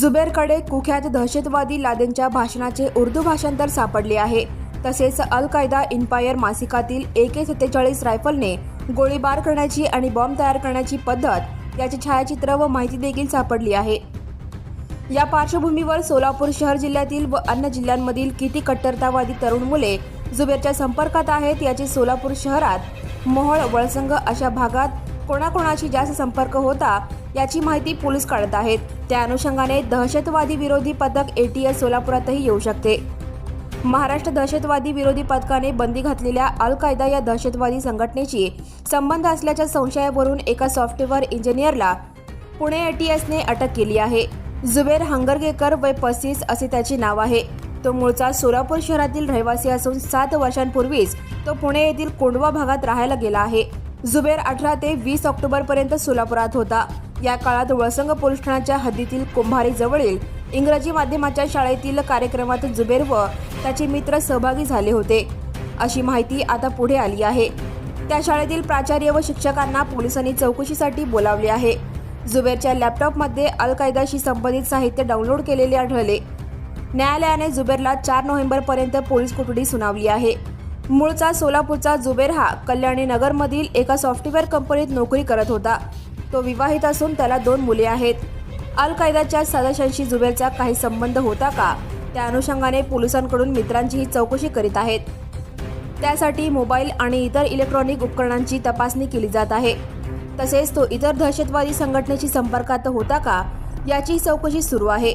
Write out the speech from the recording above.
जुबेरकडे कुख्यात दहशतवादी लादेनच्या भाषणाचे उर्दू भाषांतर सापडले आहे. तसेच अल कायदा इन्पायर मासिकातील ए के सत्तेचाळीस रायफलने गोळीबार करण्याची आणि बॉम्ब तयार करण्याची पद्धत याचे छायाचित्र व माहिती देखील सापडली आहे. या पार्श्वभूमीवर सोलापूर शहर जिल्ह्यातील व अन्य जिल्ह्यांमधील किती कट्टरतावादी तरुण मुले जुबेरच्या संपर्कात आहेत याची सोलापूर शहरात मोहोळ वळसंग अशा भागात कोणाकोणाशी जास्त संपर्क होता याची माहिती पोलीस काढत आहेत. त्या अनुषंगाने दहशतवादी विरोधी पथक एटीएस सोलापुरातही येऊ शकते. महाराष्ट्र दहशतवादी विरोधी पथकाने बंदी घातलेल्या अल कायदा या दहशतवादी संघटनेशी संबंध असल्याच्या संशयावरून एका सॉफ्टवेअर इंजिनियरला पुणे एटीएसने अटक केली आहे. जुबेर हंगरगेकर वय पस्तीस असे त्याचे नाव आहे. तो मूळचा सोलापूर शहरातील रहिवासी असून सात वर्षांपूर्वीच तो पुणे येथील कोंडवा भागात राहायला गेला आहे. जुबेर अठरा ते वीस ऑक्टोबर पर्यंत सोलापुरात होता. या काळात वळसंग पोलीस ठाण्याच्या हद्दीतील कुंभारी जवळील इंग्रजी माध्यमाच्या शाळेतील कार्यक्रमात जुबेर व त्याचे मित्र सहभागी झाले होते. अशी माहिती आता पुढे आली आहे. त्या शाळेतील प्राचार्य व शिक्षकांना पोलिसांनी चौकशीसाठी बोलावले आहे. जुबेरच्या लॅपटॉपमध्ये अल कायदाशी संबंधित साहित्य डाउनलोड केलेले आढळले. न्यायालयाने जुबेरला चार नोव्हेंबरपर्यंत पोलीस कोठडी सुनावली आहे. मूळचा सोलापूरचा जुबेर हा कल्याणी नगरमधील एका सॉफ्टवेअर कंपनीत नोकरी करत होता. तो विवाहित असून त्याला दोन मुले आहेत. अल कायदाच्या सदस्यांशी जुबेरचा काही संबंध होता का? त्या अनुषंगाने पोलिसांकडून मित्रांचीही चौकशी करीत आहेत. त्यासाठी मोबाईल आणि इतर इलेक्ट्रॉनिक उपकरणांची तपासणी केली जात आहे. तसेच तो इतर दहशतवादी संघटनेशी संपर्कात होता का? याची चौकशी सुरू आहे.